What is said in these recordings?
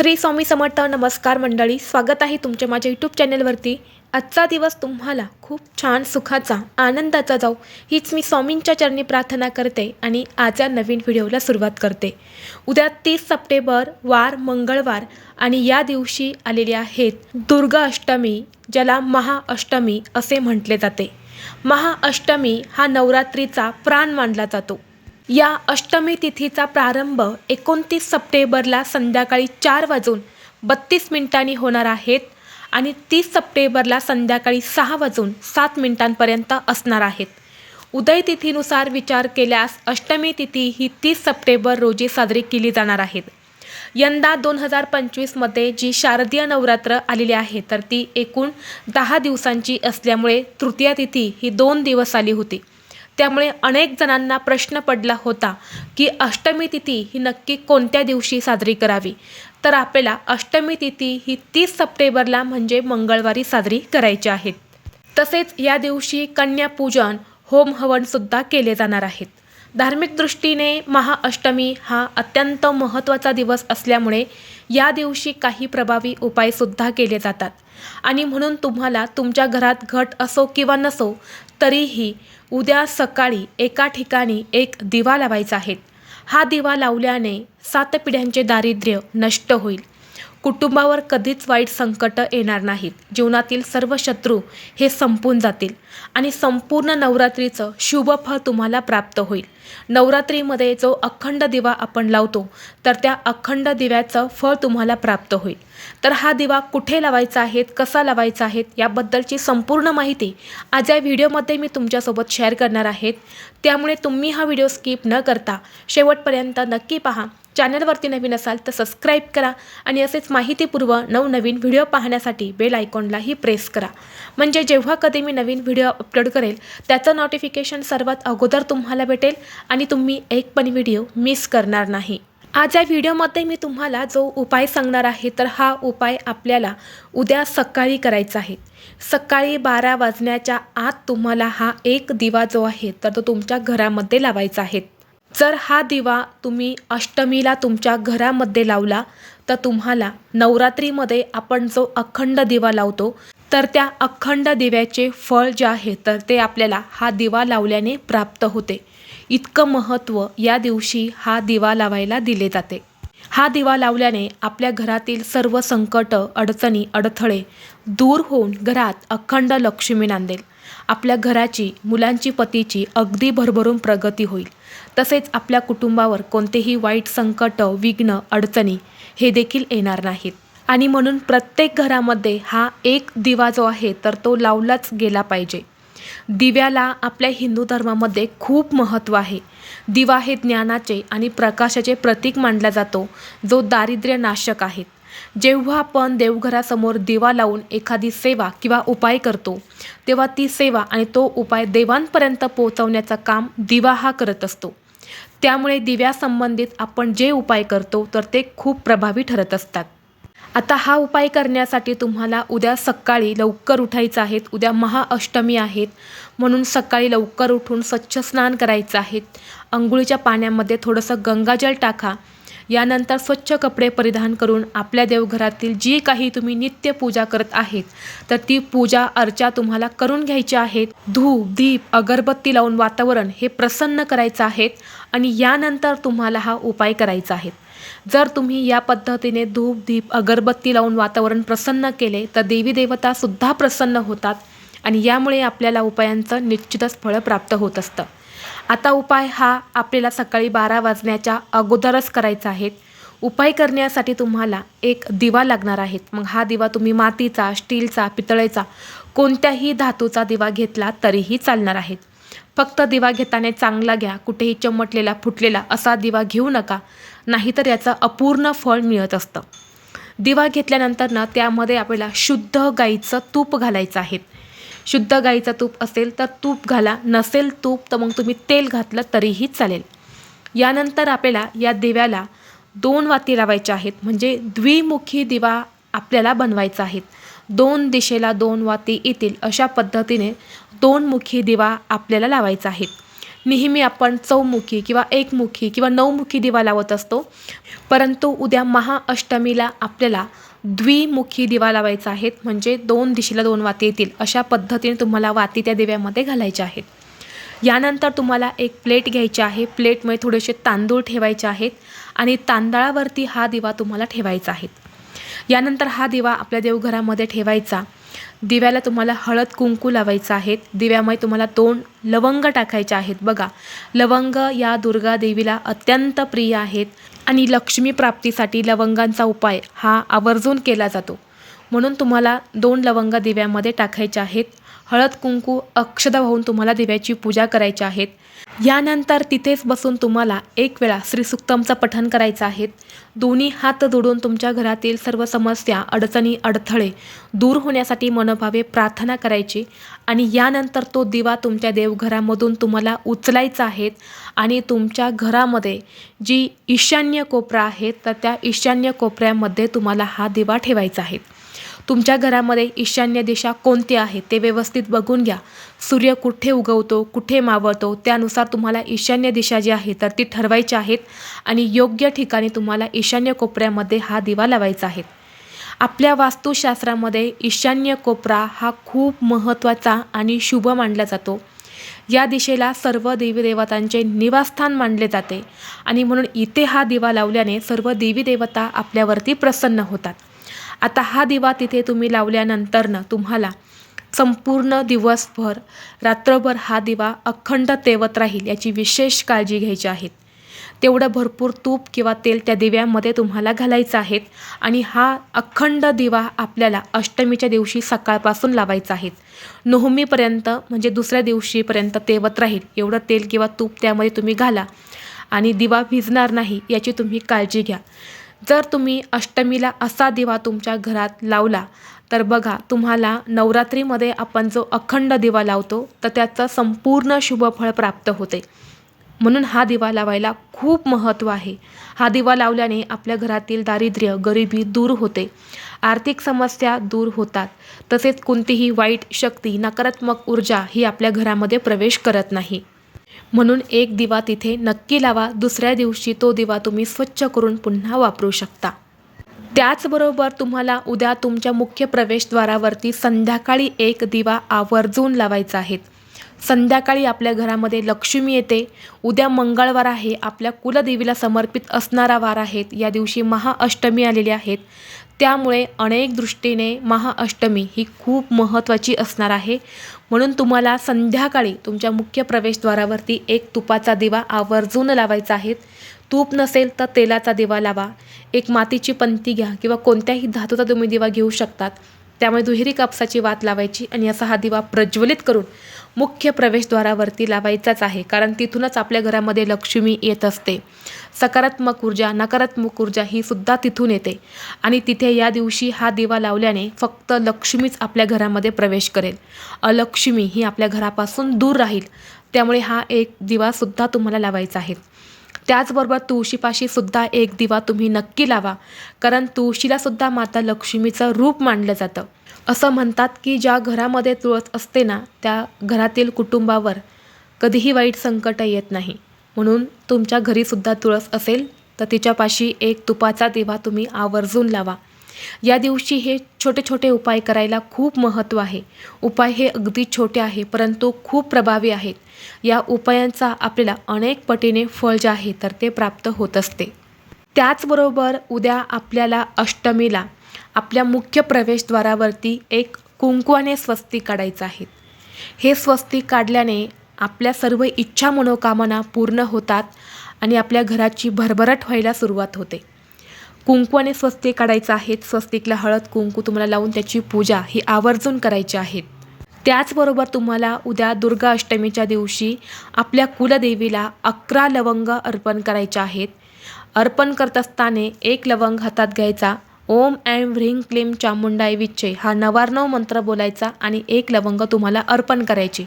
श्री स्वामी समर्थ नमस्कार मंडळी स्वागत आहे तुमच्या माझ्या यूट्यूब चॅनलवरती. आजचा दिवस तुम्हाला खूप छान सुखाचा आनंदाचा जाऊ हीच मी स्वामींच्या चरणी प्रार्थना करते आणि आज या नवीन व्हिडिओला सुरुवात करते. उद्या तीस सप्टेंबर वार मंगळवार आणि या दिवशी आलेले आहेत दुर्गा अष्टमी ज्याला महाअष्टमी असे म्हटले जाते. महाअष्टमी हा नवरात्रीचा प्राण मानला जातो. या अष्टमी तिथीचा प्रारंभ एकोणतीस सप्टेंबरला संध्याकाळी चार वाजून बत्तीस मिनिटांनी होणार आहेत आणि तीस सप्टेंबरला संध्याकाळी सहा वाजून सात मिनिटांपर्यंत असणार आहेत उदय तिथीनुसार विचार केल्यास अष्टमी तिथी ही तीस सप्टेंबर रोजी साजरी केली जाणार आहेत यंदा दोन हजार पंचवीसमध्ये जी शारदीय नवरात्र आलेली आहे तर ती एकूण दहा दिवसांची असल्यामुळे तृतीया तिथी ही दोन दिवस आली होती. त्यामुळे अनेक जणांना प्रश्न पडला होता की अष्टमी तिथी ही नक्की कोणत्या दिवशी साजरी करावी? तर आपल्याला अष्टमी तिथी ही तीस सप्टेंबरला म्हणजे मंगळवारी साजरी करायची आहेत तसेच या दिवशी कन्यापूजन होम हवनसुद्धा केले जाणार आहेत. धार्मिक दृष्टीने महाअष्टमी हा अत्यंत महत्त्वाचा दिवस असल्यामुळे या दिवशी काही प्रभावी उपायसुद्धा केले जातात. आणि म्हणून तुम्हाला तुमच्या घरात घट असो किंवा नसो तरीही उद्या सकाळी एका ठिकाणी एक दिवा लावायचा आहे. हा दिवा लावल्याने सात पिढ्यांचे दारिद्र्य नष्ट होईल. कुटुंबावर कधीच वाईट संकट येणार नाहीत. जीवनातील सर्व शत्रू हे संपून जातील. आणि संपूर्ण नवरात्रीचं शुभ फळ तुम्हाला प्राप्त होईल. नवरात्रीमध्ये जो अखंड दिवा आपण लावतो तर त्या अखंड दिव्याचं फळ तुम्हाला प्राप्त होईल. तर हा दिवा कुठे लावायचा आहे कसा लावायचा आहे याबद्दलची संपूर्ण माहिती आज या व्हिडिओमध्ये मी तुमच्यासोबत शेअर करणार आहेत त्यामुळे तुम्ही हा व्हिडिओ स्किप न करता शेवटपर्यंत नक्की पहा. चॅनलवरती नवीन असाल तर सबस्क्राईब करा आणि असेच माहितीपूर्व नवनवीन व्हिडिओ पाहण्यासाठी बेल आयकॉनलाही प्रेस करा. म्हणजे जेव्हा कधी मी नवीन व्हिडिओ अपलोड करेल त्याचं नोटिफिकेशन सर्वात अगोदर तुम्हाला भेटेल. आणि तुम्ही एक पण व्हिडिओ मिस करणार नाही. आज या व्हिडिओमध्ये मी तुम्हाला जो उपाय सांगणार आहे तर हा उपाय आपल्याला उद्या सकाळी करायचा आहे. सकाळी बारा वाजण्याच्या आत तुम्हाला हा एक दिवा जो आहे तर तो तुमच्या घरामध्ये लावायचा आहे. जर हा दिवा तुम्ही अष्टमीला तुमच्या घरामध्ये लावला तर तुम्हाला नवरात्रीमध्ये आपण जो अखंड दिवा लावतो तर त्या अखंड दिव्याचे फळ जे आहे तर ते आपल्याला हा दिवा लावल्याने प्राप्त होते. इतकं महत्त्व या दिवशी हा दिवा लावायला दिले जाते. हा दिवा लावल्याने आपल्या घरातील सर्व संकट अडचणी अडथळे दूर होऊन घरात अखंड लक्ष्मी नांदेल. आपल्या घराची मुलांची पतीची अगदी भरभरून प्रगती होईल. तसेच आपल्या कुटुंबावर कोणतेही वाईट संकट विघ्न अडचणी हे देखील येणार नाहीत. आणि म्हणून प्रत्येक घरामध्ये हा एक दिवा जो आहे तर तो लावलाच गेला पाहिजे. दिव्याला आपल्या हिंदू धर्मामध्ये खूप महत्त्व आहे. दिवा हे ज्ञानाचे आणि प्रकाशाचे प्रतीक मानला जातो जो दारिद्र्य नाशक आहे. जेव्हा आपण देवघरासमोर दिवा लावून एखादी सेवा किंवा उपाय करतो तेव्हा ती सेवा आणि तो उपाय देवांपर्यंत पोहोचवण्याचं काम दिवा हा करत असतो. त्यामुळे दिव्यासंबंधित आपण जे उपाय करतो तर ते खूप प्रभावी ठरत असतात. आता हा उपाय करण्यासाठी तुम्हाला उद्या सकाळी लवकर उठायचं आहेत उद्या महाअष्टमी आहेत म्हणून सकाळी लवकर उठून स्वच्छ स्नान करायचं आहे. अंघोळीच्या पाण्यामध्ये थोडंसं गंगाजल टाका. यानंतर स्वच्छ कपडे परिधान करून आपल्या देवघरातील जी काही तुम्ही नित्य पूजा करत आहेत तर ती पूजा अर्चा तुम्हाला करून घ्यायची आहेत. धूप दीप अगरबत्ती लावून वातावरण हे प्रसन्न करायचं आहे आणि यानंतर तुम्हाला हा उपाय करायचा आहे. जर तुम्ही या पद्धतीने धूप दीप अगरबत्ती लावून वातावरण प्रसन्न केले तर देवी देवतासुद्धा प्रसन्न होतात आणि यामुळे आपल्याला उपायांचं निश्चितच फळ प्राप्त होत असतं. आता उपाय हा आपल्याला सकाळी बारा वाजण्याच्या अगोदरच करायचा आहे. उपाय करण्यासाठी तुम्हाला एक दिवा लागणार आहेत मग हा दिवा तुम्ही मातीचा स्टीलचा पितळेचा कोणत्याही धातूचा दिवा घेतला तरीही चालणार आहेत फक्त दिवा घेताना चांगला घ्या कुठेही चमटलेला फुटलेला असा दिवा घेऊ नका. नाहीतर याचं अपूर्ण फळ मिळत असतं. दिवा घेतल्यानंतर ना त्यामध्ये आपल्याला शुद्ध गाईचं तूप घालायचं आहे. शुद्ध गाईचं तूप असेल तर तूप घाला नसेल तूप तर मग तुम्ही तेल घातलं तरीही चालेल. यानंतर आपल्याला या दिव्याला दोन वाती लावायच्या आहेत म्हणजे द्विमुखी दिवा आपल्याला बनवायचा आहे. दोन दिशेला दोन वाती येतील अशा पद्धतीने दोन मुखी दिवा आपल्याला लावायचा आहे. नेहमी आपण चौमुखी किंवा एकमुखी किंवा नऊमुखी दिवा लावत असतो. परंतु उद्या महाअष्टमीला आपल्याला द्विमुखी दिवा लावायचा आहेत म्हणजे दोन दिशेला दोन वाती येतील अशा पद्धतीने तुम्हाला वाती त्या दिव्यामध्ये घालायच्या आहेत. यानंतर तुम्हाला एक प्लेट घ्यायची आहे. प्लेटमध्ये थोडेसे तांदूळ ठेवायचे आहेत आणि तांदळावरती हा दिवा तुम्हाला ठेवायचा आहे. यानंतर हा दिवा आपल्या देवघरामध्ये ठेवायचा. दिव्याला तुम्हाला हळद कुंकू लावायचं आहेत दिव्यामुळे तुम्हाला दोन लवंग टाकायचे आहेत. बघा लवंग या दुर्गा देवीला अत्यंत प्रिय आहेत आणि लक्ष्मी प्राप्तीसाठी लवंगांचा उपाय हा आवर्जून केला जातो. म्हणून तुम्हाला दोन लवंग दिव्यामध्ये टाकायचे आहेत. हळद कुंकू अक्षदा वाहून तुम्हाला दिव्याची पूजा करायची आहेत. यानंतर तिथेच बसून तुम्हाला एक वेळा श्रीसुक्तमचं पठण करायचं आहे. दोन्ही हात जोडून तुमच्या घरातील सर्व समस्या अडचणी अडथळे दूर होण्यासाठी मनोभावे प्रार्थना करायची आणि यानंतर तो दिवा तुमच्या देवघरामधून तुम्हाला उचलायचा आहे आणि तुमच्या घरामध्ये जी ईशान्य कोपरा आहे तर त्या ईशान्य कोपऱ्यामध्ये तुम्हाला हा दिवा ठेवायचा आहे. तुमच्या घरामध्ये ईशान्य दिशा कोणती आहे ते व्यवस्थित बघून घ्या. सूर्य कुठे उगवतो कुठे मावळतो त्यानुसार तुम्हाला ईशान्य दिशा जी आहे तर ती ठरवायची आहेत आणि योग्य ठिकाणी तुम्हाला ईशान्य कोपऱ्यामध्ये हा दिवा लावायचा आहे. आपल्या वास्तुशास्त्रामध्ये ईशान्य कोपरा हा खूप महत्त्वाचा आणि शुभ मानला जातो. या दिशेला सर्व देवी देवतांचे निवासस्थान मानले जाते आणि म्हणून इथे हा दिवा लावल्याने सर्व देवी देवता आपल्यावरती प्रसन्न होतात. आता हा दिवा तिथे तुम्ही लावल्यानंतरनं तुम्हाला संपूर्ण दिवसभर रात्रभर हा दिवा अखंड तेवत राहील याची विशेष काळजी घ्यायची आहे. तेवढं भरपूर तूप किंवा तेल त्या दिव्यामध्ये तुम्हाला घालायचं आहे आणि हा अखंड दिवा आपल्याला अष्टमीच्या दिवशी सकाळपासून लावायचा आहे. नवमीपर्यंत म्हणजे दुसऱ्या दिवशीपर्यंत तेवत राहील. एवढं तेल किंवा तूप त्यामध्ये तुम्ही घाला आणि दिवा भिजणार नाही याची तुम्ही काळजी घ्या. जर तुम्ही अष्टमीला असा दिवा तुमच्या घरात लावला तर बघा तुम्हाला नवरात्रीमध्ये आपण जो अखंड दिवा लावतो तर त्याचं संपूर्ण शुभफळ प्राप्त होते. म्हणून हा दिवा लावायला खूप महत्त्व आहे. हा दिवा लावल्याने आपल्या घरातील दारिद्र्य गरिबी दूर होते. आर्थिक समस्या दूर होतात. तसेच कोणतीही वाईट शक्ती नकारात्मक ऊर्जा ही आपल्या घरामध्ये प्रवेश करत नाही. म्हणून एक दिवा तिथे नक्की लावा दुसऱ्या दिवशी तो दिवा तुम्ही स्वच्छ करून पुन्हा वापरू शकता. त्याचबरोबर तुम्हाला उद्या तुमच्या मुख्य प्रवेशद्वारावरती संध्याकाळी एक दिवा आवर्जून लावायचा आहे. संध्याकाळी आपल्या घरामध्ये लक्ष्मी येते. उद्या मंगळवार आहे. आपल्या कुलदेवीला समर्पित असणारा वार आहेत या दिवशी महाअष्टमी आलेली आहेत त्यामुळे अनेक दृष्टीने महाअष्टमी ही खूप महत्त्वाची असणार आहे. म्हणून तुम्हाला संध्याकाळी तुमच्या मुख्य प्रवेशद्वारावरती एक तुपाचा दिवा आवर्जून लावायचा आहे. तूप नसेल तर तेलाचा दिवा लावा. एक मातीची पंती घ्या किंवा कोणत्याही धातूचा तुम्ही दिवा घेऊ शकतात. त्यामुळे दुहेरी कापसाची वात लावायची आणि असा हा दिवा प्रज्वलित करून मुख्य प्रवेशद्वारावरती लावायचाच आहे कारण तिथूनच आपल्या घरामध्ये लक्ष्मी येत असते. सकारात्मक ऊर्जा नकारात्मक ऊर्जा ही सुद्धा तिथून येते. आणि तिथे या दिवशी हा दिवा लावल्याने फक्त लक्ष्मीच आपल्या घरामध्ये प्रवेश करेल. अलक्ष्मी ही आपल्या घरापासून दूर राहील. त्यामुळे हा एक दिवासुद्धा तुम्हाला लावायचा आहे. त्याचबरोबर तुळशीपाशी सुद्धा एक दिवा तुम्ही नक्की लावा. कारण तुळशीलासुद्धा माता लक्ष्मीचं रूप मानलं जातं. असं म्हणतात की ज्या घरामध्ये तुळस असते ना त्या घरातील कुटुंबावर कधीही वाईट संकट येत नाही. म्हणून तुमच्या घरीसुद्धा तुळस असेल तर तिच्यापाशी एक तुपाचा दिवा तुम्ही आवर्जून लावा. या दिवशी हे छोटे छोटे उपाय करायला खूप महत्त्व आहे. उपाय हे अगदी छोटे आहे परंतु खूप प्रभावी आहेत. या उपायांचा आपल्याला अनेक पटीने फळ जे आहे तर ते प्राप्त होत असते. त्याचबरोबर उद्या आपल्याला अष्टमीला आपल्या मुख्य प्रवेशद्वारावरती एक कुंकवाने स्वस्ती काढायचं आहे. हे स्वस्ती काढल्याने आपल्या सर्व इच्छा मनोकामना पूर्ण होतात आणि आपल्या घराची भरभराट व्हायला सुरुवात होते. कुंकवाने स्वस्तिक काढायचं आहे स्वस्तिकला हळद कुंकू तुम्हाला लावून त्याची पूजा ही आवर्जून करायची आहे. त्याचबरोबर तुम्हाला उद्या दुर्गा अष्टमीच्या दिवशी आपल्या कुलदेवीला अकरा लवंग अर्पण करायचे आहेत. अर्पण करत असताना एक लवंग हातात घ्यायचा. ओम ऐं ह्रीं क्लीं चामुंडाय विच्छे हा नवार्णव मंत्र बोलायचा आणि एक लवंग तुम्हाला अर्पण करायचे.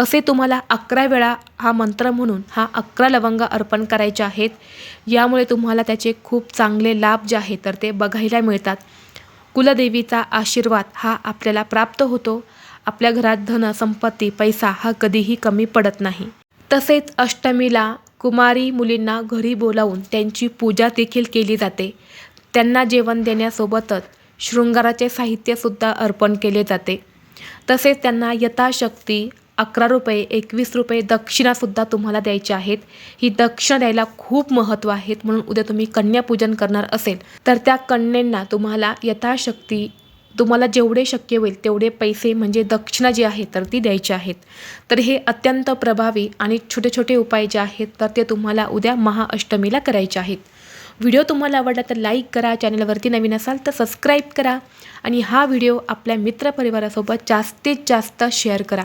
असे तुम्हाला अकरा वेळा हा मंत्र म्हणून हा अकरा लवंग अर्पण करायचे आहेत. यामुळे तुम्हाला त्याचे खूप चांगले लाभ जे आहेत तर ते बघायला मिळतात. कुलदेवीचा आशीर्वाद हा आपल्याला प्राप्त होतो. आपल्या घरात धन संपत्ती पैसा हा कधीही कमी पडत नाही. तसेच अष्टमीला कुमारी मुलींना घरी बोलावून त्यांची पूजा देखील केली जाते. त्यांना जेवण देण्यासोबतच शृंगाराचे साहित्यसुद्धा अर्पण केले जाते. तसेच त्यांना यथाशक्ती अकरा रुपये एकवीस रुपये दक्षिणासुद्धा तुम्हाला द्यायची आहेत. ही दक्षिणा द्यायला खूप महत्त्व आहेत म्हणून उद्या तुम्ही कन्यापूजन करणार असेल. तर त्या कन्यांना तुम्हाला यथाशक्ती तुम्हाला जेवढे शक्य होईल तेवढे पैसे म्हणजे दक्षिणा जी आहे तर ती द्यायची आहेत. तर हे अत्यंत प्रभावी आणि छोटे छोटे उपाय जे आहेत तर ते तुम्हाला उद्या महाअष्टमीला करायचे आहेत. व्हिडिओ तुम्हाला आवडला तर लाईक करा चॅनलवरती नवीन असाल तर सबस्क्राईब करा आणि हा व्हिडिओ आपल्या मित्रपरिवारासोबत जास्तीत जास्त शेअर करा.